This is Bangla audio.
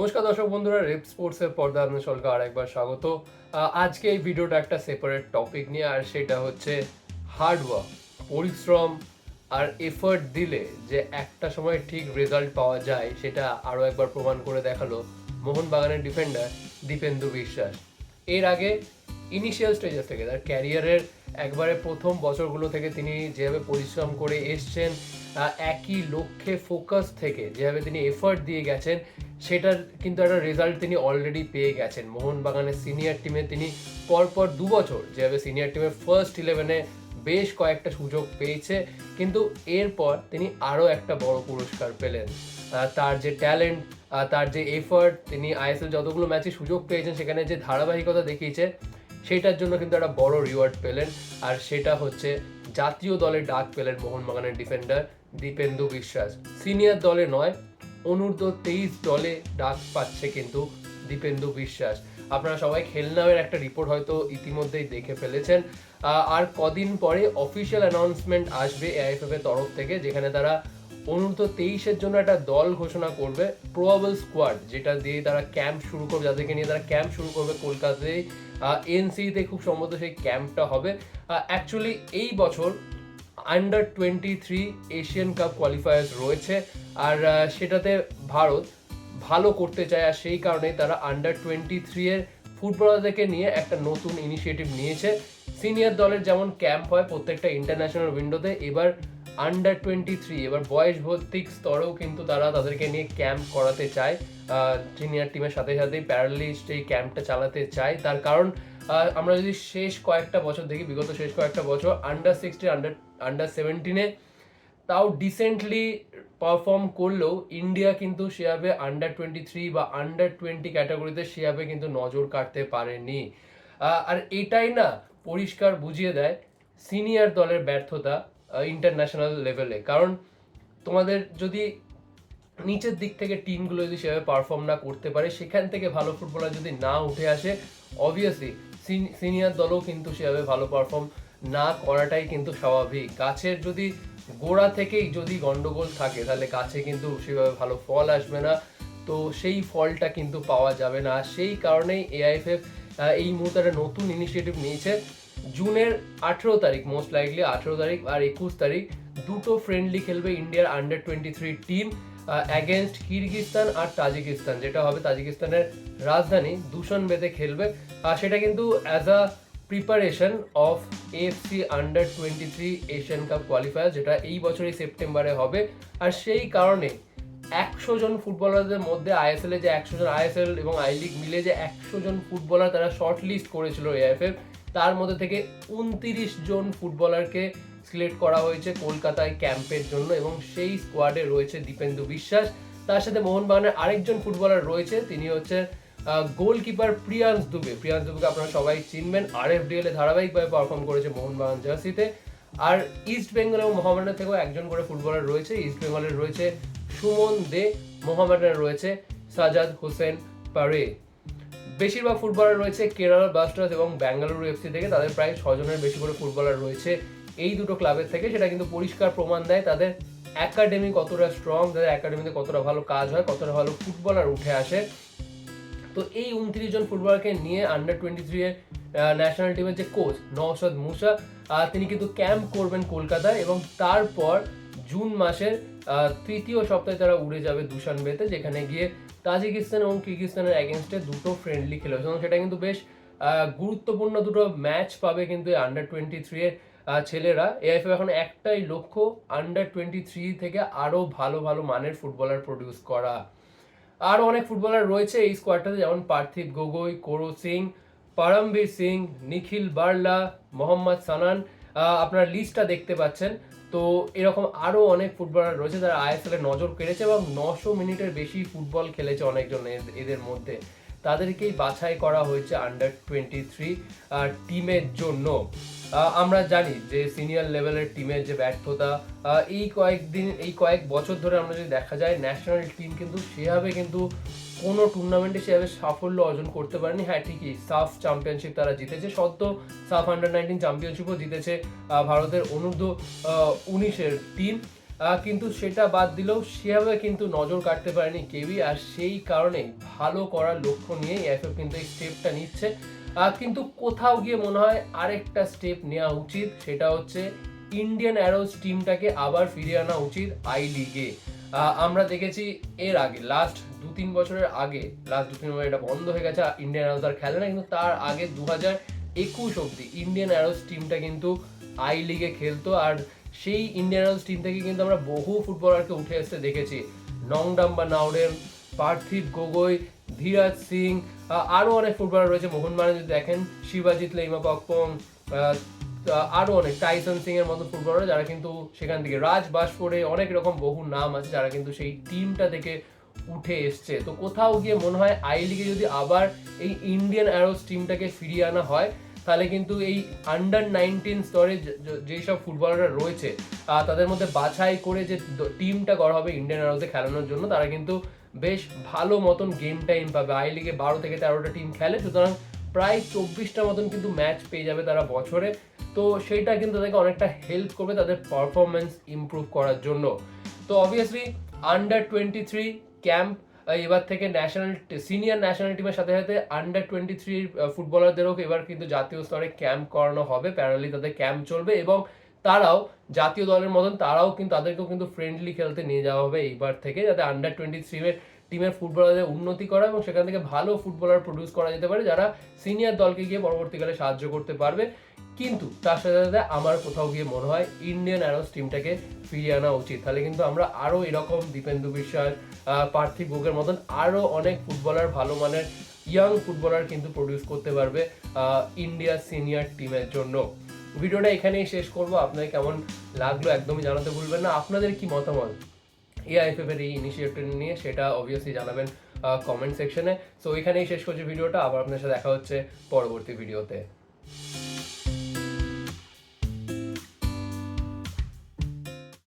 নমস্কার দর্শক বন্ধুরা, রেপ স্পোর্টসের পর্দা আপনার সকলকে আরেকবার স্বাগত। আজকে এই ভিডিওটা একটা সেপারেট টপিক নিয়ে, আর সেটা হচ্ছে হার্ডওয়ার্ক পরিশ্রম আর এফর্ট দিলে যে একটা সময় ঠিক রেজাল্ট পাওয়া যায়, সেটা আরও একবার প্রমাণ করে দেখাল মোহনবাগানের ডিফেন্ডার দীপেন্দু বিশ্বাস। এর আগে ইনিশিয়াল স্টেজেস থেকে, তার ক্যারিয়ারের একবারে প্রথম বছরগুলো থেকে তিনি যেভাবে পরিশ্রম করে এসছেন একই লক্ষ্যে ফোকাস থেকে যেভাবে তিনি এফর্ট দিয়ে গেছেন সেটার কিন্তু একটা রেজাল্ট তিনি অলরেডি পেয়ে গেছেন। মোহনবাগানের সিনিয়র টিমে তিনি পরপর দু বছর যেভাবে সিনিয়র টিমের ফার্স্ট ইলেভেনে বেশ কয়েকটা সুযোগ পেয়েছে। কিন্তু এরপর তিনি আরও একটা বড় পুরস্কার পেলেন। তার যে ট্যালেন্ট তার যে এফর্ট তিনি আইএসএল যতগুলো ম্যাচে সুযোগ পেয়েছেন, সেখানে যে ধারাবাহিকতা দেখিয়েছে, সেটার জন্য কিন্তু একটা বড় রিওয়ার্ড পেলেন। আর সেটা হচ্ছে জাতীয় দলে ডাক পেলেন মোহনবাগানের ডিফেন্ডার দীপেন্দু বিশ্বাস। সিনিয়র দলে নয় অনূর্ধ্ব তেইশ দলে ডাক পাচ্ছে কিন্তু দীপেন্দু বিশ্বাস। আপনারা সবাই খেলনাওয়ের একটা রিপোর্ট হয়তো ইতিমধ্যেই দেখে ফেলেছেন। আর কদিন পরে অফিসিয়াল অ্যানাউন্সমেন্ট আসবে এআইএফএফ এর তরফ থেকে, যেখানে তারা অনূর্ধ্ব তেইশের জন্য একটা দল ঘোষণা করবে প্রোয়াবল স্কোয়াড যেটা দিয়ে তারা ক্যাম্প শুরু করবে, যাদেরকে নিয়ে তারা ক্যাম্প শুরু করবে কলকাতায় এনসিতে খুব সম্ভবত সেই ক্যাম্পটা হবে। অ্যাকচুয়ালি এই বছর under twenty three Asian cup qualifiers রয়েছে। আর সেটাতে ভারত ভালো করতে চায়, আর সেই কারণেই তারা আন্ডার টোয়েন্টি থ্রি এর ফুটবলারদেরকে নিয়ে একটা নতুন ইনিশিয়েটিভ নিয়েছে। সিনিয়র দলের যেমন ক্যাম্প হয় প্রত্যেকটা ইন্টারন্যাশনাল উইন্ডোতে এবার আন্ডার টোয়েন্টি থ্রি এবার বয়স ভর্তিক স্তরেও কিন্তু তারা তাদেরকে নিয়ে ক্যাম্প করাতে চায়। সিনিয়র টিমের সাথে সাথেই প্যারালিস্ট এই ক্যাম্পটা চালাতে চায়। তার কারণ আমরা যদি শেষ কয়েকটা বছর দেখি, বিগত শেষ কয়েকটা বছর আন্ডার সিক্সটি আন্ডার আন্ডার সেভেন্টিনে তাও ডিসেন্টলি পারফর্ম করলেও ইন্ডিয়া কিন্তু সেভাবে আন্ডার টোয়েন্টি থ্রি বা আন্ডার টোয়েন্টি ক্যাটাগরিতে সেভাবে কিন্তু নজর কাটতে পারেনি। আর এটাই না পরিষ্কার বুঝিয়ে দেয় সিনিয়র দলের ব্যর্থতা ইন্টারন্যাশনাল লেভেলে কারণ তোমাদের যদি নিচের দিক থেকে টিমগুলো যদি সেভাবে পারফর্ম না করতে পারে, সেখান থেকে ভালো ফুটবলার যদি না উঠে আসে অবভিয়াসলি সিনিয়র দলও কিন্তু সেভাবে ভালো পারফর্ম না করাটাই কিন্তু স্বাভাবিক। গাছের যদি গোড়া থেকেই যদি গন্ডগোল থাকে, তাহলে গাছে কিন্তু সেভাবে ভালো ফল আসবে না। তো সেই ফলটা কিন্তু পাওয়া যাবে না। সেই কারণেই এআইএফএফ এই মুহূর্তে একটা নতুন ইনিশিয়েটিভ নিয়েছে। জুনের আঠেরো তারিখ মোস্ট লাইকলি আঠেরো তারিখ আর একুশ তারিখ, দুটো ফ্রেন্ডলি খেলবে ইন্ডিয়ার under twenty three team against Kyrgyzstan আর তাজিকিস্তান যেটা হবে তাজিকিস্তানের রাজধানী দূষণ বেঁধে খেলবে। আর সেটা কিন্তু as a preparation of AFC under twenty three Asian cup qualifier যেটা এই বছরই সেপ্টেম্বরে হবে। আর সেই কারণে একশো জন ফুটবলারদের মধ্যে আইএসএল এ যে একশো জন আইএসএল এবং আই লিগ মিলে যে একশো জন ফুটবলার তারা শর্ট লিস্ট করেছিল এআইএফএফ তার মধ্যে থেকে উনতিরিশ জন ফুটবলারকে সিলেক্ট করা হয়েছে কলকাতায় ক্যাম্পের জন্য এবং সেই স্কোয়াডে রয়েছে দীপেন্দু বিশ্বাস। তার সাথে মোহনবাগানের আরেকজন ফুটবলার রয়েছে, তিনি হচ্ছে গোলকিপার প্রিয়াংশ দুবে। প্রিয়াংশ দুবেকে আপনারা সবাই চিনবেন। আর এফ ডিএল ধারাবাহিকভাবে পারফর্ম করেছে মোহনবাগান জার্সিতে আর ইস্ট বেঙ্গল এবং মোহামেডানের থেকেও একজন করে ফুটবলার রয়েছে। ইস্ট বেঙ্গলের রয়েছে সুমন দে মোহামেডানের রয়েছে সাজাদ হোসেন পারে। বেশিরভাগ ফুটবলার রয়েছে কেরালা ব্লাস্টার্স এবং ব্যাঙ্গালুরু এফসি থেকে। তাদের প্রায় ছজনের বেশি করে ফুটবলার রয়েছে এই দুটো ক্লাবের থেকে। সেটা কিন্তু পরিষ্কার প্রমাণ দেয় তাদের একাডেমি কতটা স্ট্রং তাদের একাডেমিতে কতটা ভালো কাজ হয়, কতটা ভালো ফুটবলার উঠে আসে। তো এই উনত্রিশ জন ফুটবলারকে নিয়ে আন্ডার টোয়েন্টি থ্রি এর ন্যাশনাল টিমের যে কোচ নওশাদ মুসা তিনি কিন্তু ক্যাম্প করবেন কলকাতায় এবং তারপর জুন মাসের তৃতীয় সপ্তাহে তারা উড়ে যাবে দুশানবেতে যেখানে গিয়ে তাজিকিস্তান এবং কিরগিস্তানের অ্যাগেনস্টে দুটো ফ্রেন্ডলি খেলে এবং সেটা কিন্তু বেশ গুরুত্বপূর্ণ দুটো ম্যাচ পাবে কিন্তু আন্ডার টোয়েন্টি থ্রি এর ছেলেরা। এআইএফ এখন একটাই লক্ষ্য আন্ডার টোয়েন্টি থ্রি থেকে আরও ভালো ভালো মানের ফুটবলার প্রডিউস করা। আরও অনেক ফুটবলার রয়েছে এই স্কোয়াডটাতে যেমন পার্থিব গগৈ, করো সিং, পারমবীর সিং, নিখিল বার্লা, মোহাম্মদ সানান। আপনার লিস্টটা দেখতে পাচ্ছেন। তো এরকম আরও অনেক ফুটবলার রয়েছে যারা আইএসএল এ নজর কেড়েছে এবং নশো মিনিটের বেশি ফুটবল খেলেছে অনেকজন এদের মধ্যে। তাদেরকেই বাছাই করা হয়েছে আন্ডার টোয়েন্টি থ্রি টিমের জন্য। আমরা জানি যে সিনিয়র লেভেলের টিমের যে ব্যর্থতা এই কয়েকদিন, এই কয়েক বছর ধরে আমরা যদি দেখা যায় ন্যাশনাল টিম কিন্তু সেভাবে কিন্তু কোনো টুর্নামেন্টে সেভাবে সাফল্য অর্জন করতে পারেনি। হ্যাঁ ঠিকই সাফ চ্যাম্পিয়নশিপ তারা জিতেছে, সদ্য সাফ আন্ডার নাইনটিন চ্যাম্পিয়নশিপও জিতেছে ভারতের অনূর্ধ্ব উনিশের টিম কিন্তু সেটা বাদ দিলেও সেভাবে কিন্তু নজর কাটতে পারেনি কেউই আর সেই কারণে ভালো করার লক্ষ্য নিয়ে এফএফ কিন্তু এই স্টেপটা নিচ্ছে। কিন্তু কোথাও গিয়ে মনে হয় আরেকটা স্টেপ নেওয়া উচিত, সেটা হচ্ছে ইন্ডিয়ান অ্যারোস টিমটাকে আবার ফিরিয়ে আনা উচিত আই লিগে আমরা দেখেছি এর আগে লাস্ট দু তিন বছরের আগে লাস্ট দু তিন বছর এটা বন্ধ হয়ে গেছে ইন্ডিয়ান অ্যারোস আর খেলে না, কিন্তু তার আগে দু হাজার একুশ অব্দি ইন্ডিয়ান অ্যারোস টিমটা কিন্তু আই লিগে খেলতো, আর সেই ইন্ডিয়ান অ্যারোস টিম থেকে কিন্তু আমরা বহু ফুটবলারকে উঠে আসতে দেখেছি। নংডাম বা নাওডেম পার্থিব গগৈ ধীরাজ সিং আরও অনেক ফুটবলার রয়েছে। মোহনবাগানে যদি দেখেন শিবাজিৎ লেইমা পকপং আহ, তা আরও অনেক। টাইসন সিং এর মতো ফুটবলার যারা কিন্তু সেখান থেকে রাজ বাসফোর্ডে অনেক রকম বহু নাম আছে যারা কিন্তু সেই টিমটা থেকে উঠে এসছে। তো কোথাও গিয়ে মনে হয় আই লিগে যদি আবার এই ইন্ডিয়ান অ্যারোস টিমটাকে ফিরিয়ে আনা হয় তাহলে কিন্তু এই আন্ডার নাইনটিন স্তরে যেসব ফুটবলাররা রয়েছে তাদের মধ্যে বাছাই করে যে টিমটা করা হবে ইন্ডিয়ান অ্যারোসে খেলানোর জন্য, তারা কিন্তু বেশ ভালো মতন গেম টাইম পাবে। আই লিগে বারো থেকে তেরোটা টিম খেলে, সুতরাং প্রায় চব্বিশটা মতন কিন্তু ম্যাচ পেয়ে যাবে তারা বছরে। তো সেইটা কিন্তু তাদেরকে অনেকটা হেল্প করবে তাদের পারফরমেন্স ইমপ্রুভ করার জন্য। তো obviously under twenty three camp এবার থেকে ন্যাশনাল সিনিয়র ন্যাশনাল টিমের সাথে সাথে আন্ডার টোয়েন্টি থ্রি ফুটবলারদেরও এবার কিন্তু জাতীয় স্তরে ক্যাম্প করানো হবে প্যারালি তাদের ক্যাম্প চলবে এবং তারাও, জাতীয় দলের মতন, তারাও কিন্তু তাদেরকেও কিন্তু ফ্রেন্ডলি খেলতে নিয়ে যাওয়া হবে এইবার থেকে, যাতে আন্ডার টোয়েন্টি থ্রির টিমের ফুটবলারদের উন্নতি করা এবং সেখান থেকে ভালো ফুটবলার প্রডিউস করা যেতে পারে যারা সিনিয়র দলকে গিয়ে পরবর্তীকালে সাহায্য করতে পারবে। কিন্তু তার সাথে সাথে আমার কোথাও গিয়ে মনে হয় ইন্ডিয়ান অ্যারোস টিমটাকে ফিরিয়ে আনা উচিত। তাহলে কিন্তু আমরা আরও এরকম দীপেন্দু বিশ্বাস পার্থিব গোগের মতন আরও অনেক ফুটবলার ভালো মানের ইয়াং ফুটবলার কিন্তু প্রডিউস করতে পারবে ইন্ডিয়া সিনিয়র টিমের জন্য। ভিডিওটা এখানেই শেষ করব। আপনাদের কেমন লাগল একদমই জানাতে ভুলবেন না। আপনাদের কি মতামত? এআইএফএফ এই ইনিশিয়েটিভ নিয়ে সেটা অবভিয়াসলি জানাবেন কমেন্ট সেকশনে সো এখানেই শেষ করছি ভিডিওটা। আবার আপনার সাথে দেখা হচ্ছে পরবর্তী ভিডিওতে